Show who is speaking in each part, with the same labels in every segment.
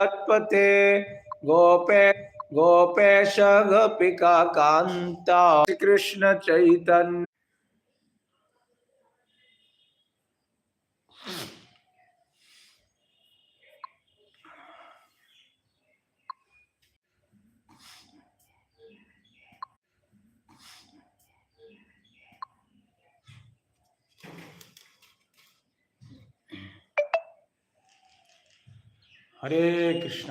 Speaker 1: तत्पते गोपे गोपेश गोपिका कान्ता कृष्ण चैतन्य। হরে কৃষ্ণ।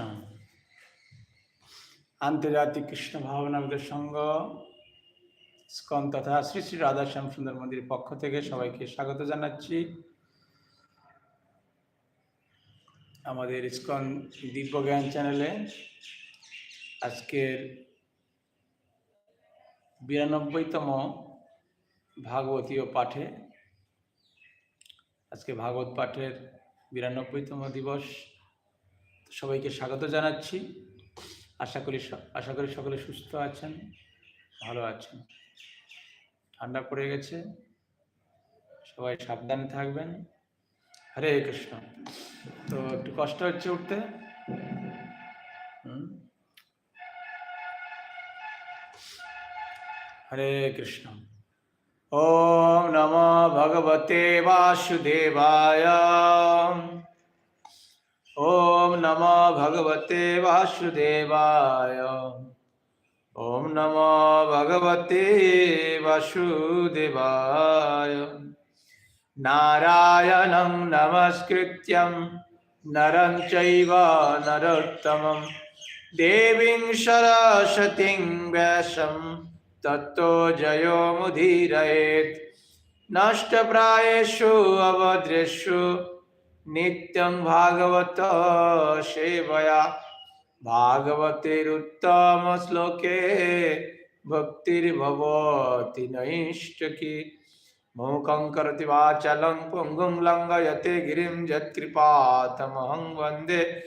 Speaker 1: আন্তর্জাতিক কৃষ্ণ ভাবনামদের সঙ্গ। স্কন তথা শ্রী শ্রী রাধাশ্যাম সুন্দর মন্দির পক্ষ থেকে সবাইকে স্বাগত জানাচ্ছি। আমাদের ইস্কন দিব্য জ্ঞান চ্যানেলে আজকের বিরানব্বইতম ভাগবতীয় পাঠে, আজকে ভাগবত পাঠের বিরানব্বইতম দিবস। সবাইকে স্বাগত জানাচ্ছি। আশা করি আশা করি সকলে সুস্থ আছেন, ভালো আছেন। ঠান্ডা পড়ে গেছে, সবাই সাবধানে থাকবেন। হরে কৃষ্ণ। তো একটু কষ্ট হচ্ছে উঠতে? হরে কৃষ্ণ। ওম নম ভগবতে বাসুদেবায়। ॐ नमो भगवते वासुदेवाय ॐ नमो भगवते वासुदेवाय नारायणं नमस्कृत्यं नरं चैव नरोत्तमं देवीं सरस्वतीं व्यासं तत्तो जयो मुदीरयेत् नष्टप्रायेषु अभद्रेषु नित्यं भागवत सेवया। भागवतेरुत्तमश्लोके भक्तिर्भवति नैष्टकी मूकं करोति वाचलं पुङ्गुं लङ्घयते, गिरिं यत्कृपातमहं वंदे।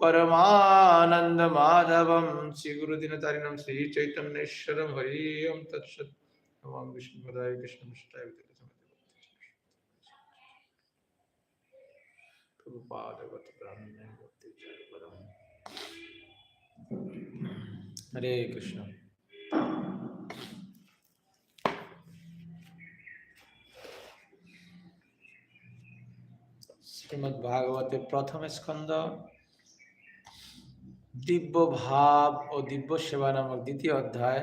Speaker 1: परमानन्दमाधवं श्रीगुरुदिनतारिणं श्रीचैतन्येश्वरं हरि तत्सत् विष्णुपदाय कृष्णमिष्टाय ভক্তি জয় পরম। হরে কৃষ্ণ শ্রীমদ ভাগবতের প্রথম স্কন্ধ দিব্য ভাব ও দিব্য সেবা নামক দ্বিতীয় অধ্যায়,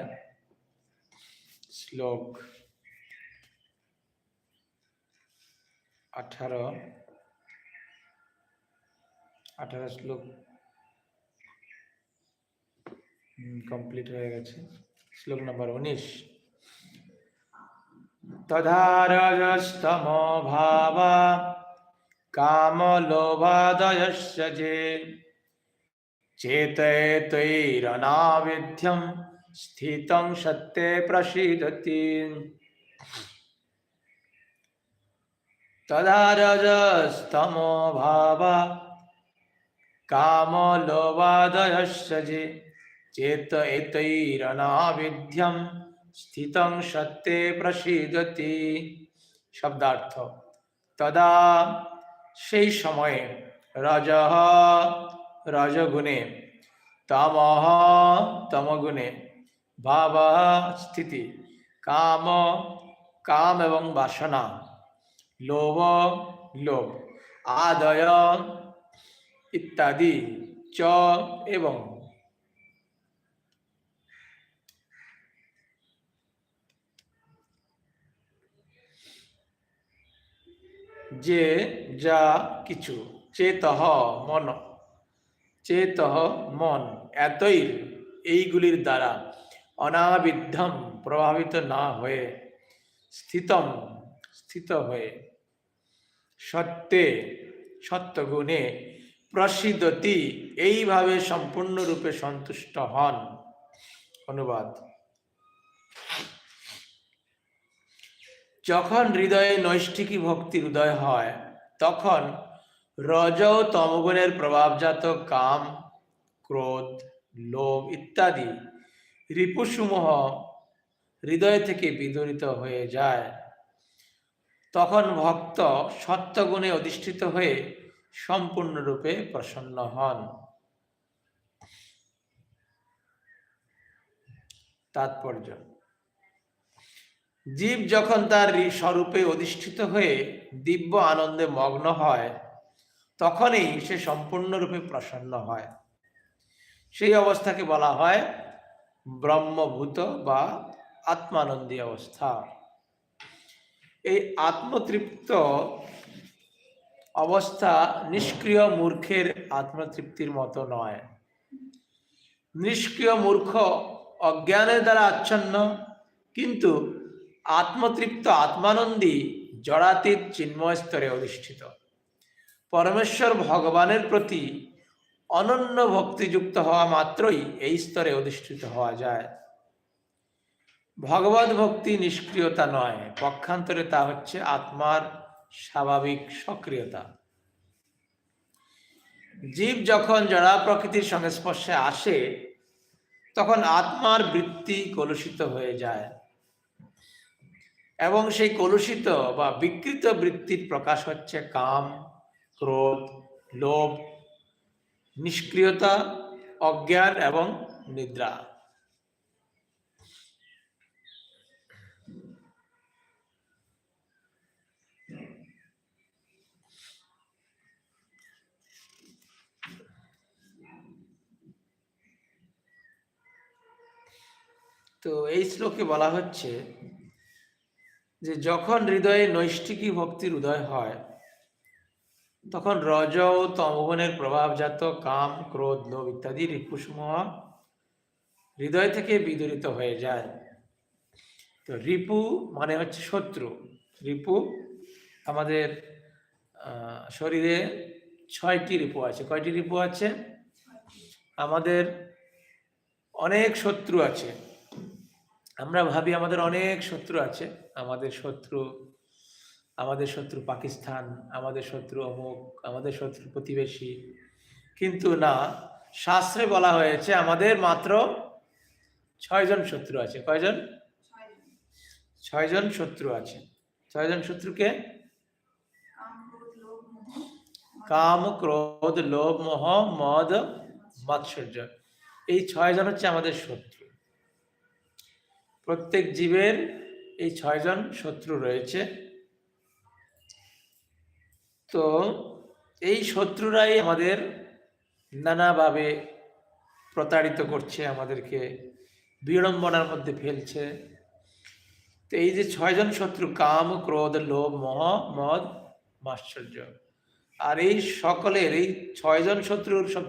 Speaker 1: শ্লোক আঠারো আঠারো শ্লোক। কমপ্লিট হয়ে গেছে। শ্লোক নম্বর উনিশ। তধারজস্তম ভাবা কাম লোভাদয়স্য যে চেতৈরনাবিধ্যম স্থিতং সত্যে তদারজস্তমো ভাবা কামলোবাদয়স্য যে চেত এতৈরনাবিধ্যম স্থিতং সত্যে প্রসীদতি শব্দার্থ তদা সেই সময়ে রজ রজগুণে, তমহ তমগুণে ভাব স্থিতি, কাম কাম এবং বাসনা, লোভ লোভ, আদয় ইত্যাদি, চ এবং। যে যা কিছু, চেতহ মন চেতহ মন এতই এইগুলির দ্বারা অনাবিদ্ধম প্রভাবিত না হয়ে স্থিতম, স্থিত হয়ে সত্যে সত্যগুণে প্রসিদ্ধতি এইভাবে সম্পূর্ণরূপে সন্তুষ্ট হন। অনুবাদ। যখন হৃদয়ে নৈষ্ঠিকী ভক্তির উদয় হয়, তখন রজ তমগুণের প্রভাবজাত কাম, ক্রোধ, লোভ ইত্যাদি রিপুসমূহ হৃদয় থেকে বিদরিত হয়ে যায়। তখন ভক্ত সত্যগুণে অধিষ্ঠিত হয়ে সম্পূর্ণরূপে প্রসন্ন হন। তাৎপর্য। জীব যখন তার স্বরূপে অধিষ্ঠিত হয়ে দিব্য আনন্দে মগ্ন হয়, তখনই সে সম্পূর্ণরূপে প্রসন্ন হয়। সেই অবস্থাকে বলা হয় ব্রহ্মভূত বা আত্মানন্দী অবস্থা। এই আত্মতৃপ্ত অবস্থা নিষ্ক্রিয় মূর্খের আত্মতৃপ্তির মতো নয়। নিষ্ক্রিয় মূর্খ অজ্ঞানের দ্বারা আচ্ছন্ন, কিন্তু আত্মতৃপ্ত আত্মানন্দী জড়াতীত চিন্ময় স্তরে অধিষ্ঠিত। পরমেশ্বর ভগবানের প্রতি অনন্য ভক্তিযুক্ত হওয়া মাত্রই এই স্তরে অধিষ্ঠিত হওয়া যায়। ভগবত ভক্তি নিষ্ক্রিয়তা নয়, পক্ষান্তরে তা হচ্ছে আত্মার স্বাভাবিক সক্রিয়তা। জীব যখন জড়া প্রকৃতির সংস্পর্শে আসে, তখন আত্মার বৃত্তি কলুষিত হয়ে যায় এবং সেই কলুষিত বা বিকৃত বৃত্তির প্রকাশ হচ্ছে কাম, ক্রোধ, লোভ, নিষ্ক্রিয়তা, অজ্ঞান এবং নিদ্রা। তো এই শ্লোকে বলা হচ্ছে যে যখন হৃদয়ে নৈষ্ঠিকী ভক্তির উদয় হয়, তখন রজ ও তমগুণের প্রভাবজাত কাম, ক্রোধ, লোভ ইত্যাদি রিপুসমূহ হৃদয় থেকে বিদরিত হয়ে যায়। তো রিপু মানে হচ্ছে শত্রু। রিপু আমাদের শরীরে ছয়টি রিপু আছে। কয়টি রিপু আছে? আমাদের অনেক শত্রু আছে। আমরা ভাবি আমাদের অনেক শত্রু আছে। আমাদের শত্রু আমাদের শত্রু পাকিস্তান, আমাদের শত্রু অমুক, আমাদের শত্রু প্রতিবেশী। কিন্তু না, শাস্ত্রে বলা হয়েছে আমাদের মাত্র ছয়জন শত্রু আছে। কয়জন? ছয়জন শত্রু আছে। ছয়জন শত্রুকে কাম ক্রোধ লোভ, মোহ, মদ, মাৎসর্য। এই ছয়জন হচ্ছে আমাদের শত্রু। প্রত্যেক জীবের এই ছয়জন শত্রু রয়েছে। তো এই শত্রুরাই আমাদের নানাভাবে প্রতারিত করছে, আমাদেরকে বিড়ম্বনার মধ্যে ফেলছে। তো এই যে ছয়জন শত্রু, কাম, ক্রোধ, লোভ, মোহ, মদ, মাশ্চর্য। আর এই সকলের, এই ছয়জন শত্রুর সব,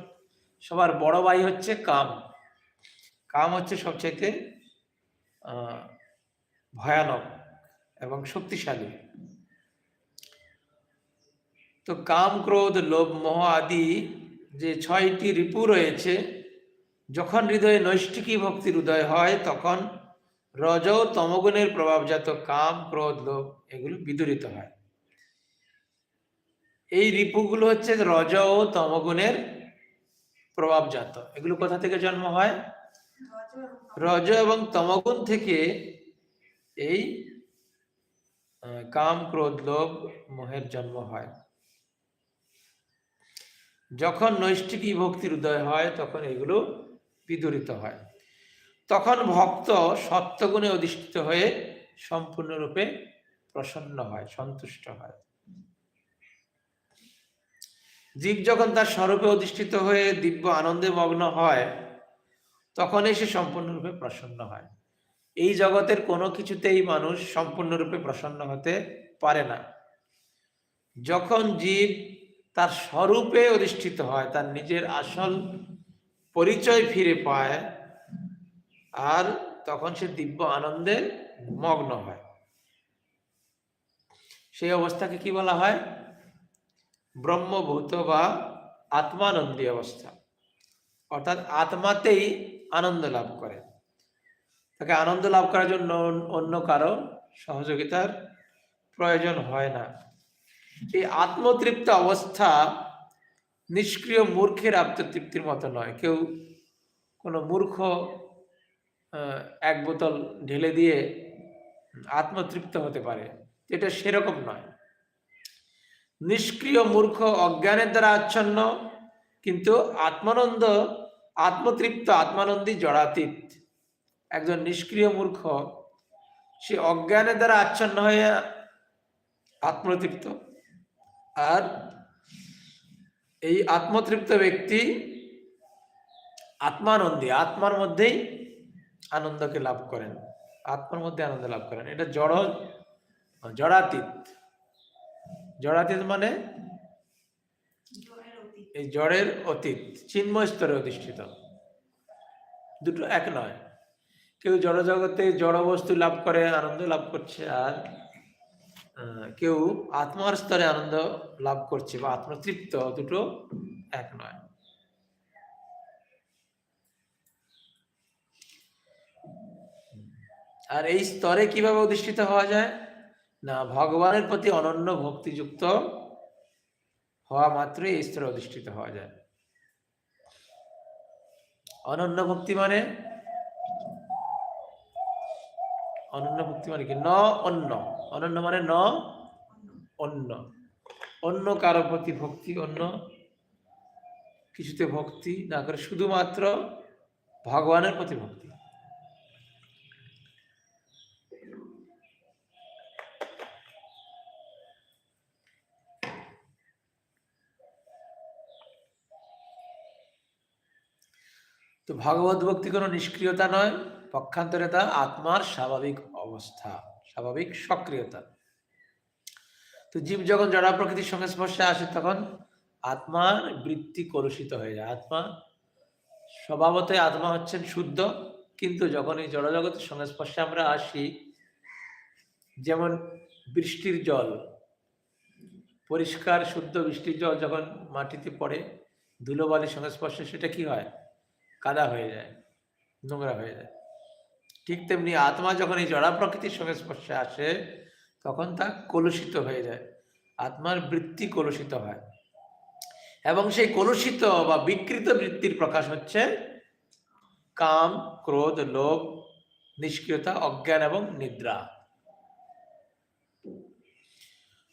Speaker 1: সবার বড় ভাই হচ্ছে কাম। কাম হচ্ছে সবচাইতে ভয়ানক এবং শক্তিশালী। তো কাম, ক্রোধ, লোভ, মোহ আদি যে ছয়টি রিপু রয়েছে, যখন হৃদয়ে নৈষ্ঠিকী ভক্তির উদয় হয়, তখন রজ তমগুণের প্রভাবজাত কাম, ক্রোধ, লোভ এগুলো বিদরিত হয়। এই রিপুগুলো হচ্ছে রজ ও তমগুণের প্রভাবজাত। এগুলো কোথা থেকে জন্ম হয়? রজ এবং তমগুণ থেকে এই কাম, ক্রোধ, লোভ, মোহের জন্ম হয়। যখন নৈষ্ঠিকী ভক্তির উদয় হয়, তখন এগুলো বিদরিত হয়। তখন ভক্ত সত্যগুণে অধিষ্ঠিত হয়ে সম্পূর্ণরূপে প্রসন্ন হয়, সন্তুষ্ট হয়। জীব যখন তার স্বরূপে অধিষ্ঠিত হয়ে দিব্য আনন্দে মগ্ন হয় তখন সে সম্পূর্ণরূপে প্রসন্ন হয়। এই জগতের কোনো কিছুতেই মানুষ সম্পূর্ণরূপে প্রসন্ন হতে পারে না। যখন জীব তার স্বরূপে অধিষ্ঠিত হয়, তার নিজের আসল পরিচয় ফিরে পায়, আর তখন সে দিব্য আনন্দে মগ্ন হয়। সেই অবস্থাকে কি বলা হয়? ব্রহ্মভূত বা আত্মানন্দী অবস্থা। অর্থাৎ আত্মাতেই আনন্দ লাভ করে। তাকে আনন্দ লাভ করার জন্য অন্য কারও সহযোগিতার প্রয়োজন হয় না। এই আত্মতৃপ্ত অবস্থা নিষ্ক্রিয় মূর্খের আত্মতৃপ্তির মতো নয়। কেউ কোনো মূর্খ এক বোতল ঢেলে দিয়ে আত্মতৃপ্ত হতে পারে। এটা সেরকম নয়। নিষ্ক্রিয় মূর্খ অজ্ঞানের দ্বারা আচ্ছন্ন, কিন্তু আত্মানন্দ আত্মতৃপ্ত, আত্মানন্দী জড়াতীত একজন নিষ্ক্রিয় মূর্খ, সে অজ্ঞানের দ্বারা আচ্ছন্ন হয়ে আত্মতৃপ্ত। আর এই আত্মতৃপ্ত ব্যক্তি আত্মানন্দী, আত্মার মধ্যেই আনন্দকে লাভ করেন। আত্মার মধ্যে আনন্দ লাভ করেন। এটা জড়, জড়াতীত। জড়াতীত মানে এই জড়ের অতীত, চিন্ময় স্তরে অধিষ্ঠিত। দুটো এক নয়। কেউ জড় জগতে জড় বস্তু লাভ করে, আনন্দ লাভ করছে, আর কেউ আত্মার স্তরে আনন্দ লাভ করছে বা আত্মতৃপ্ত, দুটো এক নয়। আর এই স্তরে কীভাবে অধিষ্ঠিত হওয়া যায়? না, ভগবানের প্রতি অনন্য ভক্তিযুক্ত হওয়া মাত্রই এই স্তরে অধিষ্ঠিত হওয়া যায়। অনন্য ভক্তি মানে? অনন্য ভক্তি মানে কি? ন অন্য অনন্য মানে ন অন্য অন্য কারও প্রতি ভক্তি, অন্য কিছুতে ভক্তি না করে শুধুমাত্র ভগবানের প্রতি ভক্তি। তো ভগবত ভক্তি কোনো নিষ্ক্রিয়তা নয়, পক্ষান্তরে তা আত্মার স্বাভাবিক অবস্থা, স্বাভাবিক সক্রিয়তা। তো জীব যখন জড়া প্রকৃতির সংস্পর্শে আসে, তখন আত্মার বৃত্তি কলুষিত হয়ে যায়। আত্মা স্বভাবতই আত্মা হচ্ছেন শুদ্ধ, কিন্তু যখন এই জড়জগতের সংস্পর্শে আমরা আসি, যেমন বৃষ্টির জল, পরিষ্কার, শুদ্ধ বৃষ্টির জল যখন মাটিতে পড়ে, ধুলোবালির সংস্পর্শে সেটা কি হয়? কাদা হয়ে যায়, নোংরা হয়ে যায়। ঠিক তেমনি আত্মা যখন এই জড়া প্রকৃতির সঙ্গে স্পর্শে আসে, তখন তা কলুষিত হয়ে যায়। আত্মার বৃত্তি কলুষিত হয়। এবং সেই কলুষিত বা বিকৃত বৃত্তির প্রকাশ হচ্ছে কাম, ক্রোধ, লোভ, নিষ্ক্রিয়তা, অজ্ঞান এবং নিদ্রা।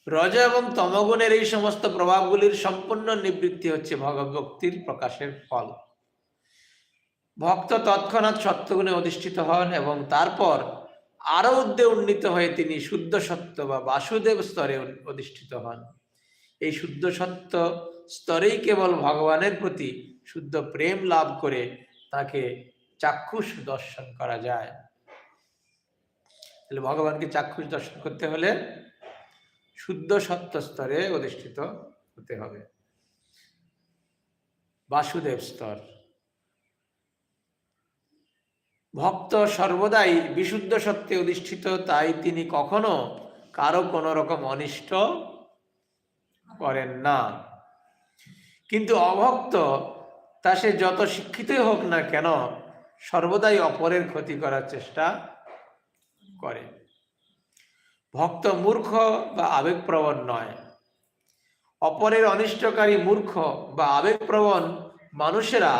Speaker 1: রজ এবং তমগুণের এই সমস্ত প্রভাবগুলির সম্পূর্ণ নিবৃত্তি হচ্ছে ভগবক্তির প্রকাশের ফল। ভক্ত তৎক্ষণাৎ সত্যগুণে অধিষ্ঠিত হন এবং তারপর আরও উদ্দে উন্নীত হয়ে তিনি শুদ্ধ সত্য বা বাসুদেব স্তরে অধিষ্ঠিত হন। এই শুদ্ধ সত্য স্তরেই কেবল ভগবানের প্রতি শুদ্ধ প্রেম লাভ করে তাকে চাক্ষুষ দর্শন করা যায়। তাহলে ভগবানকে চাক্ষুষ দর্শন করতে হলে শুদ্ধ সত্য স্তরে অধিষ্ঠিত হতে হবে। বাসুদেব স্তর। ভক্ত সর্বদাই বিশুদ্ধ সত্যে অধিষ্ঠিত, তাই তিনি কখনো কারও কোনো রকম অনিষ্ট করেন না। কিন্তু অভক্ত, তা সে যত শিক্ষিতই হোক না কেন, সর্বদাই অপরের ক্ষতি করার চেষ্টা করে। ভক্ত মূর্খ বা আবেগপ্রবণ নয়। অপরের অনিষ্টকারী মূর্খ বা আবেগপ্রবণ মানুষেরা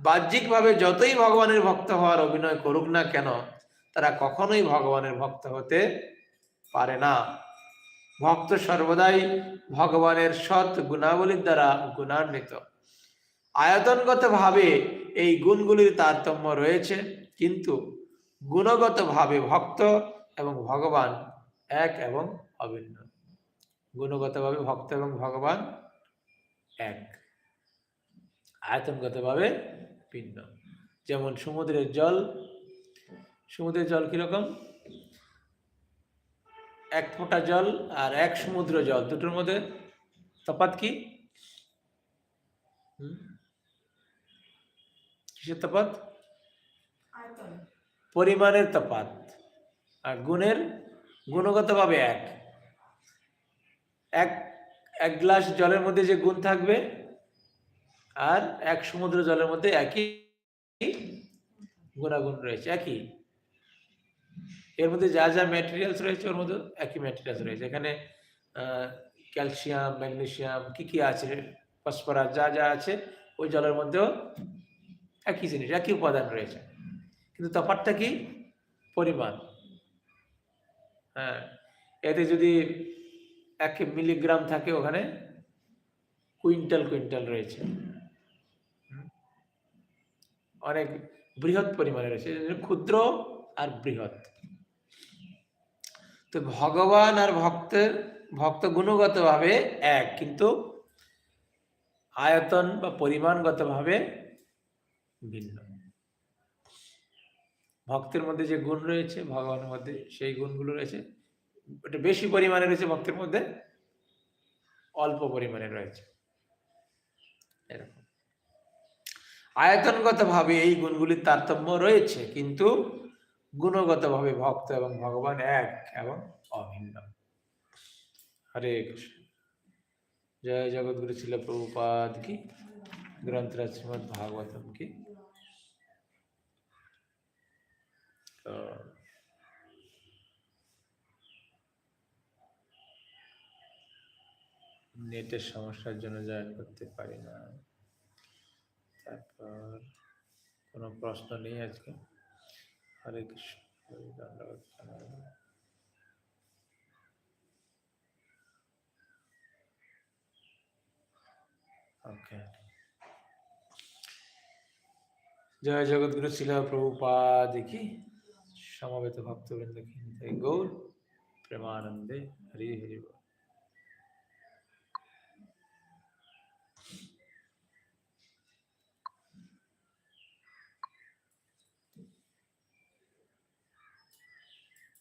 Speaker 1: বাহ্যিকভাবে যতই ভগবানের ভক্ত হওয়ার অভিনয় করুক না কেন, তারা কখনোই ভগবানের ভক্ত হতে পারে না। ভক্ত সর্বদাই ভগবানের সৎ গুণাবলীর দ্বারা গুণান্বিত। আয়তনগত ভাবে এই গুণগুলির তারতম্য রয়েছে, কিন্তু গুণগত ভাবে ভক্ত এবং ভগবান এক এবং অভিন্ন। গুণগতভাবে ভক্ত এবং ভগবান এক। আয়তনগতভাবে ভিন্ন। যেমন সমুদ্রের জল সমুদ্রের জল কীরকম? এক ফোঁটা জল আর এক সমুদ্র জল দুটোর মধ্যে তফাৎ কি? কিসের তফাৎ? পরিমাণের তফাৎ আর গুণের গুণগতভাবে এক। এক এক গ্লাস জলের মধ্যে যে গুণ থাকবে আর এক সমুদ্র জলের মধ্যে একই গুণাগুণ রয়েছে, একই। এর মধ্যে যা যা ম্যাটেরিয়ালস রয়েছে ওর মধ্যে একই ম্যাটেরিয়ালস রয়েছে। এখানে ক্যালসিয়াম ম্যাগনেশিয়াম কি কি আছে? ফসফরাস যা যা আছে, ওই জলের মধ্যেও একই জিনিস, একই উপাদান রয়েছে। কিন্তু তফাৎটা কি? পরিমাণ। হ্যাঁ এতে যদি এক মিলিগ্রাম থাকে ওখানে, কুইন্টাল কুইন্টাল রয়েছে। অনেক বৃহৎ পরিমাণে রয়েছে ক্ষুদ্র আর বৃহৎ। তো ভগবান আর ভক্তের, ভক্ত গুণগতভাবে এক, কিন্তু আয়তন বা পরিমাণগতভাবে ভিন্ন। ভক্তের মধ্যে যে গুণ রয়েছে, ভগবানের মধ্যে সেই গুণগুলো রয়েছে, ওটা বেশি পরিমাণে রয়েছে ভক্তের মধ্যে, অল্প পরিমাণে রয়েছে। এরকম। আয়তনগতভাবে এই গুণগুলির তারতম্য রয়েছে, কিন্তু গুণগতভাবে ভক্ত এবং ভগবান এক এবং অভিন্ন। হরে কৃষ্ণ। জয় জগৎগুরু ছিল প্রভুপাদ কি? গ্রন্থরাজ শ্রীমদ ভাগবতম কি? নেটের সমস্যার জন্য জয়েন করতে পারি না। তারপর কোনো প্রশ্ন নেই আজকে। হরে কৃষ্ণ প্রণাম। ওকে জয় জগৎগুরু ছিল প্রভুপাদ কি? সমবেত ভক্তবৃন্দ গৌর। প্রেমানন্দে হরি হরি বল।